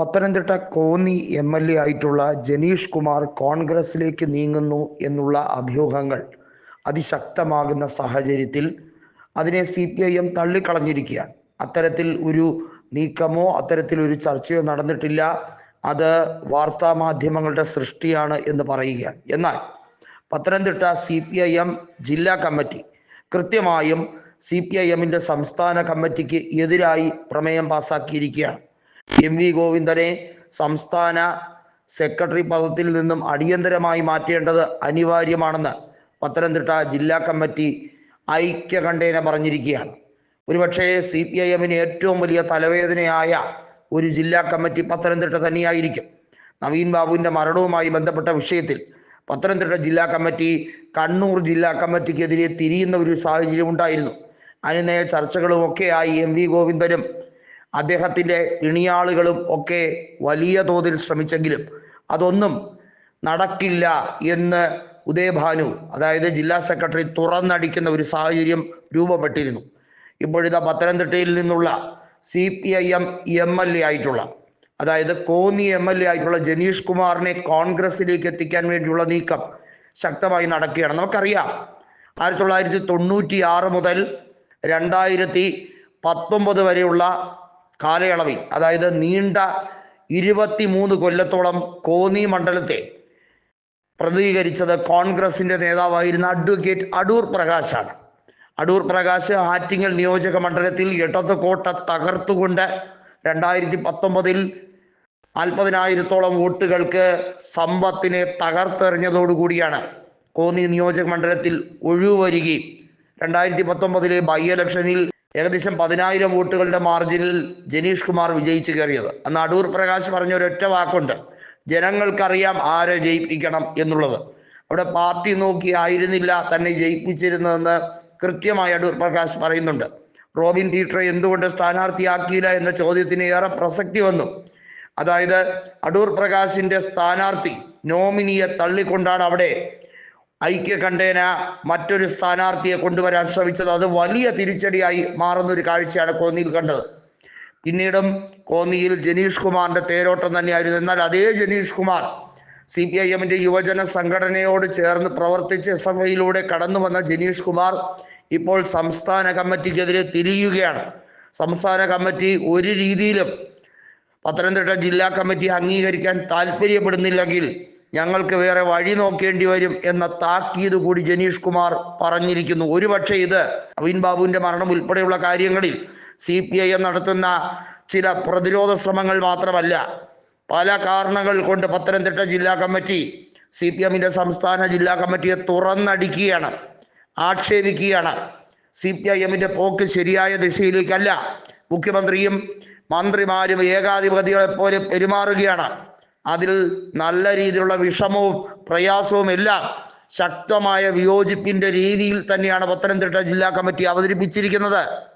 Pathanamthitta Konni M L A ആയിട്ടുള്ള ജനീഷ് കുമാർ കോൺഗ്രസിലേക്ക് നീങ്ങുന്നു എന്നുള്ള അഭ്യൂഹങ്ങൾ അതിശക്തമാകുന്ന സാഹചര്യത്തിൽ അതിനെ സി പി ഐ എം തള്ളിക്കളഞ്ഞിരിക്കുകയാണ്. അത്തരത്തിൽ ഒരു നീക്കമോ അത്തരത്തിൽ ഒരു ചർച്ചയോ നടന്നിട്ടില്ല. അത് വാർത്താ മാധ്യമങ്ങളുടെ സൃഷ്ടിയാണ് എന്ന് പറയുകയാണ്. എന്നാൽ Pathanamthitta C P I M ജില്ലാ കമ്മിറ്റി കൃത്യമായും സി പി ഐ എമ്മിന്റെ സംസ്ഥാന കമ്മിറ്റിക്ക് എതിരായി പ്രമേയം പാസാക്കിയിരിക്കുകയാണ്. എം വി ഗോവിന്ദനെ സംസ്ഥാന സെക്രട്ടറി പദത്തിൽ നിന്നും അടിയന്തരമായി മാറ്റേണ്ടത് അനിവാര്യമാണെന്ന് പത്തനംതിട്ട ജില്ലാ കമ്മിറ്റി ഐക്യകണ്ഠേന പറഞ്ഞിരിക്കുകയാണ്. ഒരുപക്ഷെ സി പി ഐ എമ്മിന് ഏറ്റവും വലിയ തലവേദനയായ ഒരു ജില്ലാ കമ്മിറ്റി പത്തനംതിട്ട തന്നെയായിരിക്കും. നവീൻ ബാബുവിന്റെ മരണവുമായി ബന്ധപ്പെട്ട വിഷയത്തിൽ പത്തനംതിട്ട ജില്ലാ കമ്മിറ്റി കണ്ണൂർ ജില്ലാ കമ്മിറ്റിക്കെതിരെ തിരിയുന്ന ഒരു സാഹചര്യം ഉണ്ടായിരുന്നു. അനുനയ ചർച്ചകളും ഒക്കെയായി എം വി ഗോവിന്ദനും അദ്ദേഹത്തിന്റെ ഇണിയാളുകളും ഒക്കെ വലിയ തോതിൽ ശ്രമിച്ചെങ്കിലും അതൊന്നും നടക്കില്ല എന്ന് ഉദയഭാനു അതായത് ജില്ലാ സെക്രട്ടറി തുറന്നടിക്കുന്ന ഒരു സാഹചര്യം രൂപപ്പെട്ടിരുന്നു. ഇപ്പോഴിതാ പത്തനംതിട്ടയിൽ നിന്നുള്ള C P I M M L A ആയിട്ടുള്ള അതായത് കോന്നി എം എൽ എ ആയിട്ടുള്ള ജനീഷ് കുമാറിനെ കോൺഗ്രസിലേക്ക് എത്തിക്കാൻ വേണ്ടിയുള്ള നീക്കം ശക്തമായി നടക്കുകയാണ്. നമുക്കറിയാം ആയിരത്തി തൊള്ളായിരത്തി തൊണ്ണൂറ്റി ആറ് മുതൽ രണ്ടായിരത്തി പത്തൊമ്പത് വരെയുള്ള കാലയളവിൽ അതായത് നീണ്ട ഇരുപത്തി മൂന്ന് കൊല്ലത്തോളം കോന്നി മണ്ഡലത്തെ പ്രതികരിച്ചത് കോൺഗ്രസിന്റെ നേതാവായിരുന്ന അഡ്വക്കേറ്റ് അടൂർ പ്രകാശാണ്. അടൂർ പ്രകാശ് ആറ്റിങ്ങൽ നിയോജക മണ്ഡലത്തിൽ ഇടത് കോട്ട തകർത്തുകൊണ്ട് രണ്ടായിരത്തി പത്തൊമ്പതിൽ നാൽപ്പതിനായിരത്തോളം വോട്ടുകൾക്ക് സമ്പത്തിനെ തകർത്തെറിഞ്ഞതോടുകൂടിയാണ് കോന്നി നിയോജക മണ്ഡലത്തിൽ ഒഴിവ് വരികയും രണ്ടായിരത്തി പത്തൊമ്പതിലെ ബൈ ഇലക്ഷനിൽ ഏകദേശം പതിനായിരം വോട്ടുകളുടെ മാർജിനിൽ ജനീഷ് കുമാർ വിജയിച്ചു കയറിയത്. അന്ന് അടൂർ പ്രകാശ് പറഞ്ഞ ഒരൊറ്റ വാക്കുണ്ട്. ജനങ്ങൾക്കറിയാം ആരെ ജയിപ്പിക്കണം എന്നുള്ളത്. അവിടെ പാർട്ടി നോക്കി ആയിരുന്നില്ല തന്നെ ജയിപ്പിച്ചിരുന്നതെന്ന് കൃത്യമായി അടൂർ പ്രകാശ് പറയുന്നുണ്ട്. റോബിൻ പീറ്ററെ എന്തുകൊണ്ട് സ്ഥാനാർത്ഥിയാക്കിയില്ല എന്ന ചോദ്യത്തിന് ഏറെ പ്രസക്തി വന്നു. അതായത് അടൂർ പ്രകാശിന്റെ സ്ഥാനാർത്ഥി നോമിനിയെ തള്ളിക്കൊണ്ടാണ് അവിടെ ഐക്യകണ്ഠേന മറ്റൊരു സ്ഥാനാർത്ഥിയെ കൊണ്ടുവരാൻ ശ്രമിച്ചത് അത് വലിയ തിരിച്ചടിയായി മാറുന്ന ഒരു കാഴ്ചയാണ് കോന്നിയിൽ കണ്ടത്. പിന്നീടും കോന്നിയിൽ ജനീഷ് കുമാറിന്റെ തേരോട്ടം തന്നെയായിരുന്നു. എന്നാൽ അതേ Janeesh Kumar C P I എമ്മിന്റെ യുവജന സംഘടനയോട് ചേർന്ന് പ്രവർത്തിച്ച് എസ് എഫ് ഐയിലൂടെ കടന്നു വന്ന ജനീഷ് കുമാർ ഇപ്പോൾ സംസ്ഥാന കമ്മിറ്റിക്കെതിരെ തിരിയുകയാണ്. സംസ്ഥാന കമ്മിറ്റി ഒരു രീതിയിലും പത്തനംതിട്ട ജില്ലാ കമ്മിറ്റി അംഗീകരിക്കാൻ താല്പര്യപ്പെടുന്നില്ലെങ്കിൽ ഞങ്ങൾക്ക് വേറെ വഴി നോക്കേണ്ടി വരും എന്ന താക്കീത് കൂടി ജനീഷ് കുമാർ പറഞ്ഞിരിക്കുന്നു. ഒരുപക്ഷെ ഇത് നവീൻ ബാബുവിന്റെ മരണം ഉൾപ്പെടെയുള്ള കാര്യങ്ങളിൽ സി പി ഐ എം നടത്തുന്ന ചില പ്രതിരോധ ശ്രമങ്ങൾ മാത്രമല്ല പല കാരണങ്ങൾ കൊണ്ട് പത്തനംതിട്ട ജില്ലാ കമ്മിറ്റി സി പി എമ്മിന്റെ സംസ്ഥാന ജില്ലാ കമ്മിറ്റിയെ തുറന്നടിക്കുകയാണ് ആക്ഷേപിക്കുകയാണ്. സി പി ഐ എമ്മിന്റെ പോക്ക് ശരിയായ ദിശയിലേക്കല്ല. മുഖ്യമന്ത്രിയും മന്ത്രിമാരും ഏകാധിപതികളെ പോലെ പെരുമാറുകയാണ്. അതിൽ നല്ല രീതിയിലുള്ള വിഷമവും പ്രയാസവും എല്ലാം ശക്തമായ വിയോജിപ്പിന്റെ രീതിയിൽ തന്നെയാണ് പത്തനംതിട്ട ജില്ലാ കമ്മിറ്റി അവതരിപ്പിച്ചിരിക്കുന്നത്.